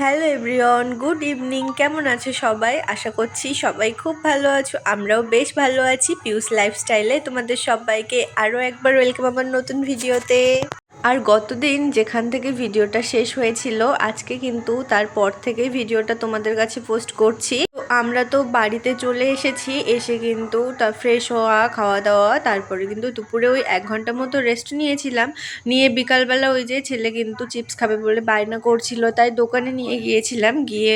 Hello everyone, good evening. কেমন আছো সবাই? আশা করছি সবাই খুব ভালো আছো। আমরাও বেশ ভালো আছি পিউস লাইফস্টাইলে। তোমাদের সবাইকে আরও একবার ওয়েলকাম আমার নতুন ভিডিওতে। আর গতদিন যেখান থেকে ভিডিওটা শেষ হয়েছিল, আজকে কিন্তু তারপর থেকে ভিডিওটা তোমাদের কাছে পোস্ট করছি। আমরা তো বাড়িতে চলে এসেছি, এসে কিন্তু তা ফ্রেশ হওয়া, খাওয়া দাওয়া, তারপরে কিন্তু দুপুরে ওই এক ঘণ্টা মতো রেস্ট নিয়েছিলাম। নিয়ে বিকালবেলা ওই যে ছেলে কিন্তু চিপস খাবে বলে বায়না করছিল, তাই দোকানে নিয়ে গিয়েছিলাম, গিয়ে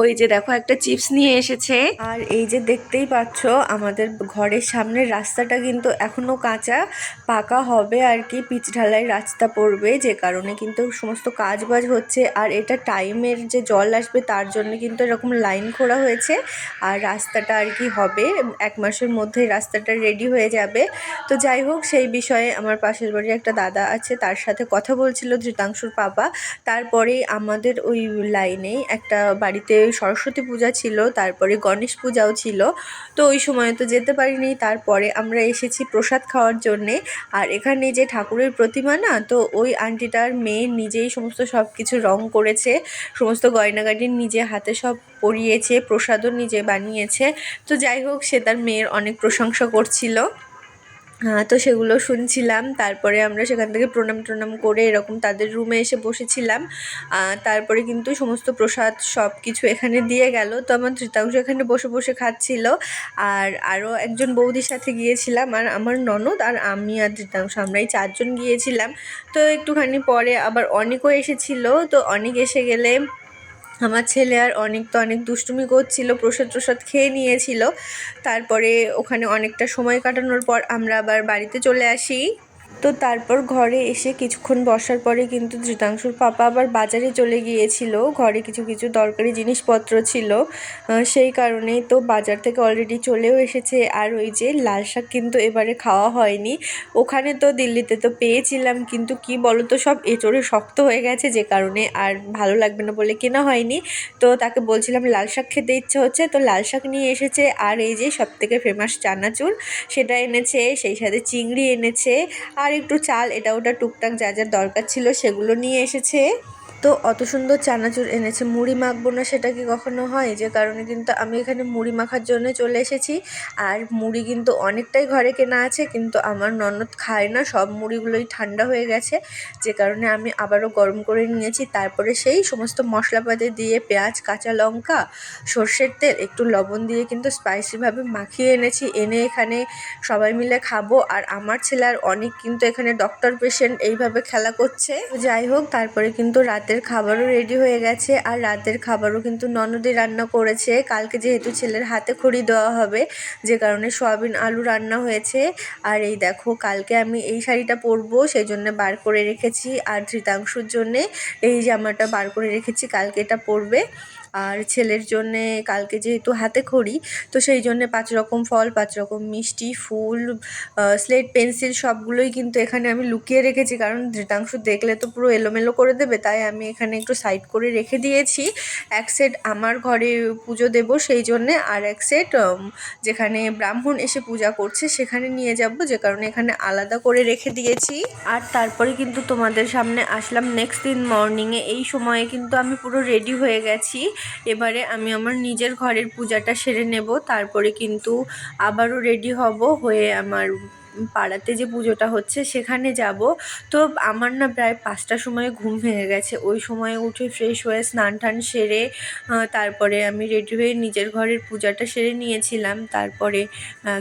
ওই যে দেখো একটা চিপস নিয়ে এসেছে। আর এই যে দেখতেই পাচ্ছ, আমাদের ঘরের সামনের রাস্তাটা কিন্তু এখনও কাঁচা, পাকা হবে আর কি, পিচ ঢালাই রাস্তা পড়বে, যে কারণে কিন্তু সমস্ত কাজ বাজ হচ্ছে। আর এটা টাইমের যে জল আসবে, তার জন্য কিন্তু এরকম লাইন খোঁড়া হয়েছে। আর রাস্তাটা আর কি হবে। এক মাসের মধ্যে রাস্তাটা রেডি হয়ে যাবে। তো যাই হোক, সেই বিষয়ে আমার পাশের বাড়ির একটা দাদা আছে, তার সাথে কথা বলছিল ধৃতাংশুর পাপা। তারপরেই আমাদের ওই লাইনেই একটা বাড়িতে সরস্বতী পূজা ছিল, তারপরে গণেশ পূজাও ছিল। তো ওই সময় তো যেতে পারিনি। তারপরে আমরা এসেছি প্রসাদ খাওয়ার জন্যে। আর এখানে যে ঠাকুরের প্রতিমা না, তো ওই আন্টিটার মেয়ে নিজেই সমস্ত সব কিছু রং করেছে, সমস্ত গয়নাগাটি নিজে হাতে সব পরিয়েছে, প্রসাদও নিজে বানিয়েছে। তো যাই হোক, সে তার মেয়ের অনেক প্রশংসা করছিল। তো সেগুলো শুনছিলাম। তারপরে আমরা সেখান থেকে প্রণাম টনাম করে এরকম তাদের রুমে এসে বসেছিলাম। তারপরে কিন্তু সমস্ত প্রসাদ সব কিছু এখানে দিয়ে গেল। তো আমার ধৃতাংশ এখানে বসে বসে খাচ্ছিল। আর আরও একজন বৌদির সাথে গিয়েছিলাম। আর আমার ননদ আর আমি আর ধৃতাংশ আমরা এই চারজন গিয়েছিলাম। তো একটুখানি পরে আবার অনেকও এসেছিল। তো অনেক এসে গেলে আমার ছেলে আর অনেক তো অনেক দুষ্টুমি করছিল, প্রসাদ প্রসাদ খেয়ে নিয়েছিল। তারপরে ওখানে অনেকটা সময় কাটানোর পর আমরা আবার বাড়িতে চলে আসি। তো তারপর ঘরে এসে কিছুক্ষণ বসার পরে কিন্তু ধৃতাংশুর পাপা আবার বাজারে চলে গিয়েছিল। ঘরে কিছু কিছু দরকারি জিনিসপত্র ছিল। সেই কারণেই তো বাজার থেকে অলরেডি চলেও এসেছে। আর ওই যে লাল শাক কিন্তু এবারে খাওয়া হয়নি। ওখানে তো দিল্লিতে তো পেয়েছিলাম, কিন্তু কি বলো তো সব এঁচড়ে শক্ত হয়ে গেছে যে কারণে আর ভালো লাগবে না বলে কেনা হয়নি। তো তাকে বলছিলাম, লাল শাক খেতে ইচ্ছে হচ্ছে? তো লাল শাক নিয়ে এসেছে। আর এই যে সব থেকে ফেমাস চানাচুর, সেটা এনেছে, সেই সাথে চিংড়ি এনেছে। আর একটু চাল এটা ওটা টুকটাক যা যা দরকার ছিল সেগুলো নিয়ে এসেছে। তো অত সুন্দর চানাচুর এনেছে। মুড়ি মাখবো না সেটা কি কখনো হয়? যে কারণে কিন্তু আমি এখানে মুড়ি মাখার জন্য চলে এসেছি। আর মুড়ি কিন্তু অনেকটাই ঘরে কেনা আছে, কিন্তু আমার ননদ খায় না। সব মুড়িগুলোই ঠান্ডা হয়ে গেছে। যে কারণে আমি আবারও গরম করে নিয়েছি। তারপরে সেই সমস্ত মশলাপাতি দিয়ে পেঁয়াজ, কাঁচা লঙ্কা, সর্ষের তেল, একটু লবণ দিয়ে কিন্তু স্পাইসিভাবে মাখিয়ে এনেছি। এনে এখানে সবাই মিলে খাব। আর আমার ছেলে আর অনেক কিন্তু এখানে ডক্টর পেশেন্ট এইভাবে খেলা করছে। যাই হোক, তারপরে কিন্তু রাতের রাতের খাবারও রেডি হয়ে গেছে আর রাতের খাবারও কিন্তু ননদই রান্না করেছে। কালকে যেহেতু ছেলের হাতে খড়ি দেওয়া হবে, যে কারণে সয়াবিন আলু রান্না হয়েছে। আর এই দেখো, কালকে আমি এই শাড়িটা পরবো সেই জন্য বার করে রেখেছি। আর ধৃতাংশুর জন্যে এই জামাটা বার করে রেখেছি, কালকে এটা পরবে। আর ছেলের জন্যে কালকে যেহেতু হাতে খড়ি, তো সেই জন্যে পাঁচ রকম ফল, পাঁচ রকম মিষ্টি, ফুল স্লেট পেন্সিল সবগুলোই কিন্তু এখানে আমি লুকিয়ে রেখেছি। কারণ ধৃতাংশ দেখলে তো পুরো এলোমেলো করে দেবে, তাই আমি এখানে একটু সাইড করে রেখে দিয়েছি। এক সেট আমার ঘরে পুজো দেব সেই জন্যে, আর এক সেট যেখানে ব্রাহ্মণ এসে পূজা করছে সেখানে নিয়ে যাব, যে কারণে এখানে আলাদা করে রেখে দিয়েছি। আর তারপরে কিন্তু তোমাদের সামনে আসলাম নেক্সট দিন মর্নিংয়ে এই সময়ে কিন্তু আমি পুরো রেডি হয়ে গেছি। এবারে আমি আমার নিজের ঘরের পূজাটা সেরে নেব। তারপরে কিন্তু আবারও রেডি হব হয়ে আমার পাড়াতে যে পুজোটা হচ্ছে সেখানে যাব। তো আমার না প্রায় পাঁচটার সময় ঘুম ভেঙে গেছে। ওই সময় উঠে ফ্রেশ হয়ে স্নান টান সেরে তারপরে আমি রেডি হয়ে নিজের ঘরের পূজাটা সেরে নিয়েছিলাম। তারপরে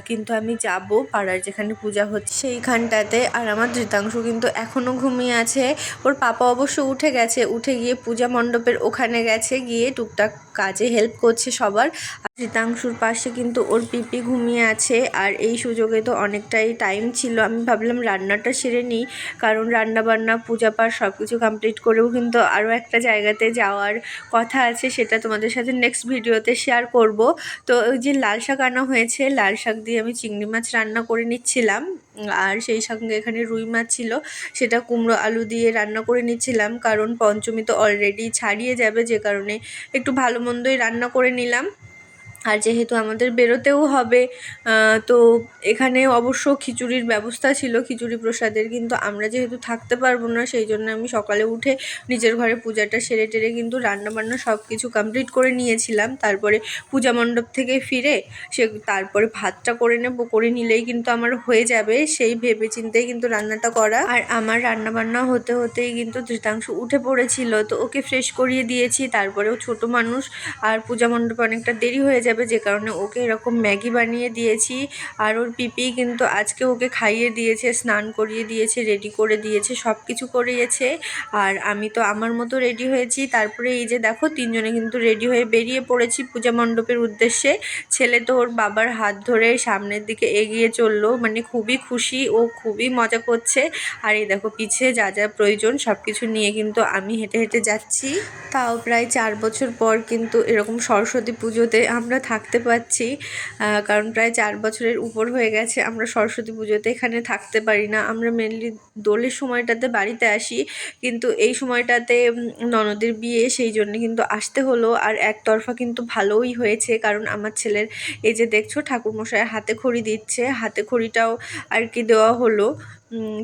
কিন্তু আমি যাব পাড়ার যেখানে পূজা হচ্ছে সেইখানটাতে। আর আমার ধৃতাংশ কিন্তু এখনও ঘুমিয়ে আছে। ওর পাপা অবশ্য উঠে গেছে। উঠে গিয়ে পূজা মণ্ডপের ওখানে গেছে। গিয়ে টুকটাক কাজে হেল্প করছে সবার। আর ধৃতাংশুর পাশে কিন্তু ওর পিপি ঘুমিয়ে আছে। আর এই সুযোগে তো অনেকটাই টাইম ছিল, আমি ভাবলাম রান্নাটা সেরে নিই। কারণ রান্না বান্না পূজা পাঠ সব কিছু কমপ্লিট করেও কিন্তু আরও একটা জায়গাতে যাওয়ার কথা আছে, সেটা তোমাদের সাথে নেক্সট ভিডিওতে শেয়ার করব। তো ওই যে লাল শাক আনা হয়েছে, লাল শাক দিয়ে আমি চিংড়ি মাছ রান্না করে নিচ্ছিলাম। আর সেই সঙ্গে এখানে রুই মাছ ছিল, সেটা কুমড়ো, আলু দিয়ে রান্না করে নিচ্ছিলাম। কারণ পঞ্চমী তো অলরেডি ছাড়িয়ে যাবে, যে কারণে একটু ভালো মন্দই রান্না করে নিলাম। আর যেহেতু আমাদের বেরোতেও হবে তো এখানে অবশ্য খিচুড়ির ব্যবস্থা ছিল, খিচুড়ি প্রসাদের, কিন্তু আমরা যেহেতু থাকতে পারব না, সেই জন্য আমি সকালে উঠে নিজের ঘরে পূজাটা সেরে টেরে কিন্তু রান্নাবান্না সব কিছু কমপ্লিট করে নিয়েছিলাম। তারপরে পূজা মণ্ডপ থেকে ফিরে সে তারপরে ভাতটা করে নেব, করে নিলেই কিন্তু আমার হয়ে যাবে, সেই ভেবে চিন্তেই কিন্তু রান্নাটা করা। আর আমার রান্নাবান্না হতে হতেই কিন্তু ধৃতাংশ উঠে পড়েছিল, তো ওকে ফ্রেশ করিয়ে দিয়েছি, তারপরেও ছোট মানুষ আর পূজা মণ্ডপে অনেকটা দেরি হয়ে যাবে। যে কারণে ওকে এরকম ম্যাগি বানিয়ে দিয়েছি। আর ওর পিপি কিন্তু আজকে ওকে খাইয়ে দিয়েছে, স্নান করিয়ে দিয়েছে রেডি করে দিয়েছে সব কিছু করিয়েছে। আর আমি তো আমার মতো রেডি হয়েছি। তারপরে এই যে দেখো, তিনজনে কিন্তু রেডি হয়ে বেরিয়ে পড়েছি পূজা মণ্ডপের উদ্দেশ্যে। ছেলে তো ওর বাবার হাত ধরে সামনের দিকে এগিয়ে চলল মানে খুবই খুশি, ও খুবই মজা করছে। আর এই দেখো, পিছে যা যা প্রয়োজন সব কিছু নিয়ে কিন্তু আমি হেঁটে হেঁটে যাচ্ছি। তাও প্রায় চার বছর পর কিন্তু এরকম সরস্বতী পুজোতে আমরা থাকতে আহ, কারণ প্রায় চার বছরের উপর হয়ে গেছে আমরা সরস্বতী পুজোতে এখানে থাকতে পারি না। আমরা মেনলি দোলের সময়টাতে বাড়িতে আসি কিন্তু এই সময়টাতে ননদের বিয়ে সেই জন্য কিন্তু আসতে হলো। আর একতরফা কিন্তু ভালোই হয়েছে কারণ আমার ছেলের এই যে দেখছ ঠাকুরমশাই হাতে খড়ি দিচ্ছে হাতে খড়িটাও আর কি দেওয়া হলো।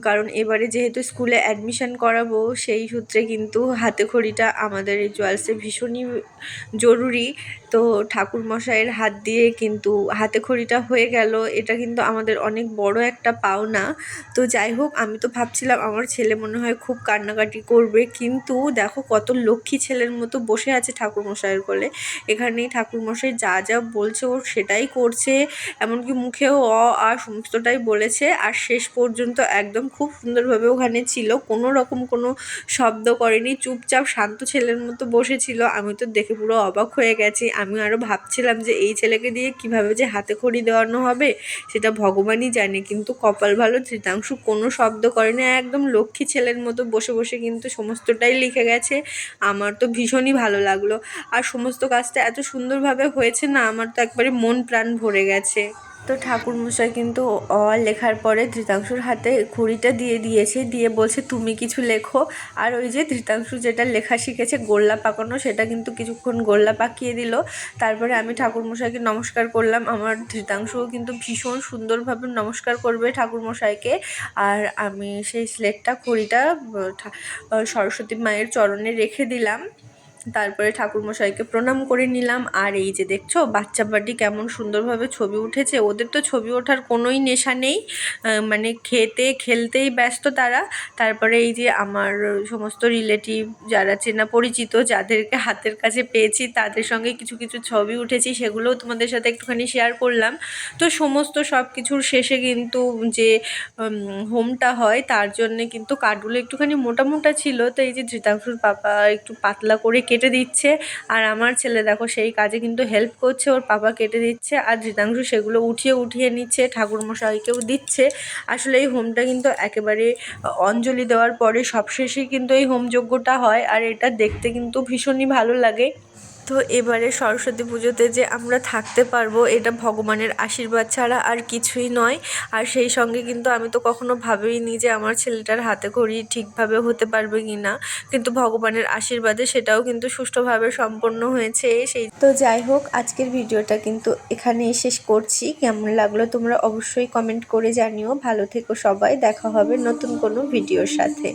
কারণ এবারে যেহেতু স্কুলে অ্যাডমিশান করাবো, সেই সূত্রে কিন্তু হাতে খড়িটা আমাদের এই জুয়েলসে ভীষণই জরুরি। তো ঠাকুর মশাইয়ের হাত দিয়ে কিন্তু হাতে খড়িটা হয়ে গেল। এটা কিন্তু আমাদের অনেক বড় একটা পাওনা। তো যাই হোক, আমি তো ভাবছিলাম আমার ছেলে মনে হয় খুব কান্নাকাটি করবে। কিন্তু দেখো কত লক্ষ্মী ছেলের মতো বসে আছে ঠাকুর মশাইয়ের কোলে। এখানে ঠাকুর মশাই যা যা বলছে ও সেটাই করছে। এমনকি মুখেও অ, আ, সমস্তটাই বলেছে। আর শেষ পর্যন্ত একদম খুব সুন্দরভাবে ওখানে ছিল। কোনো রকম কোনো শব্দ করেনি। চুপচাপ শান্ত ছেলের মতো বসেছিল। আমি তো দেখে পুরো অবাক হয়ে গেছি। আমি আরও ভাবছিলাম যে এই ছেলেকে দিয়ে কীভাবে যে হাতে খড়ি দেওয়ানো হবে, সেটা ভগবানই জানে। কিন্তু কপাল ভালো ধৃতাংশু কোনো শব্দ করেনি। একদম লক্ষ্মী ছেলের মতো বসে বসে কিন্তু সমস্তটাই লিখে গেছে। আমার তো ভীষণই ভালো লাগল। আর সমস্ত কাজটা এত সুন্দরভাবে হয়েছে না, আমার তো একবারে মন প্রাণ ভরে গেছে। তো ঠাকুরমশাই কিন্তু অ লেখার পরে ধৃতাংশুর হাতে খুঁড়িটা দিয়ে দিয়েছে, দিয়ে বলছে, তুমি কিছু লেখো। আর ওই যে ধৃতাংশু যেটা লেখা শিখেছে, গোল্লা পাকানো, সেটা কিন্তু কিছুক্ষণ গোল্লা পাকিয়ে দিল। তারপরে আমি ঠাকুরমশাইকে নমস্কার করলাম। আমার ধৃতাংশুও কিন্তু ভীষণ সুন্দরভাবে নমস্কার করবে ঠাকুরমশাইকে। আর আমি সেই স্লেটটা খড়িটা সরস্বতী মায়ের চরণে রেখে দিলাম। তারপরে ঠাকুরমশাইকে প্রণাম করে নিলাম। আর এই যে দেখছ, বাচ্চা পাটি কেমন সুন্দরভাবে ছবি উঠেছে। ওদের তো ছবি ওঠার কোনোই নেশা নেই। মানে খেতে, খেলতেই ব্যস্ত তারা। তারপরে এই যে আমার সমস্ত রিলেটিভ যারা চেনা পরিচিত, যাদেরকে হাতের কাছে পেয়েছি, তাদের সঙ্গে কিছু কিছু ছবি উঠেছি, সেগুলোও তোমাদের সাথে একটুখানি শেয়ার করলাম। তো সমস্ত সব কিছুর শেষে কিন্তু যে হোমটা হয়, তার জন্যে কিন্তু কাঠগুলো একটুখানি মোটা মোটা ছিল। তো এই যে ধৃতাংশুর পাপা একটু পাতলা করে কেটে দিচ্ছে। আর আমার ছেলে দেখো, সেই কাজে কিন্তু হেল্প করছে, ওর পাপা কেটে দিচ্ছে, আর ধৃতাংশু সেগুলো উঠিয়ে উঠিয়ে নিচ্ছে, ঠাকুরমশাইকেও দিচ্ছে। আসলে এই হোমটা কিন্তু একেবারে অঞ্জলি দেওয়ার পরে সবশেষেই কিন্তু এই হোমযজ্ঞটা হয়, আর এটা দেখতে কিন্তু ভীষণই ভালো লাগে। তো এবারে সরস্বতী পুজোতে যে আমরা থাকতে পারব, এটা ভগবানের আশীর্বাদ ছাড়া আর কিছুই নয়। আর সেই সঙ্গে কিন্তু আমি তো কখনো ভাবিনি যে আমার ছেলেটার হাতে খড়ি ঠিকভাবে হতে পারবে কি না কিন্তু ভগবানের আশীর্বাদে সেটাও কিন্তু সুষ্ঠুভাবে সম্পন্ন হয়েছে সেই তো যাই হোক, আজকের ভিডিওটা কিন্তু এখানেই শেষ করছি। কেমন লাগল তোমরা অবশ্যই কমেন্ট করে জানিও। ভালো থেকো সবাই, দেখা হবে নতুন কোনো ভিডিওর সাথে।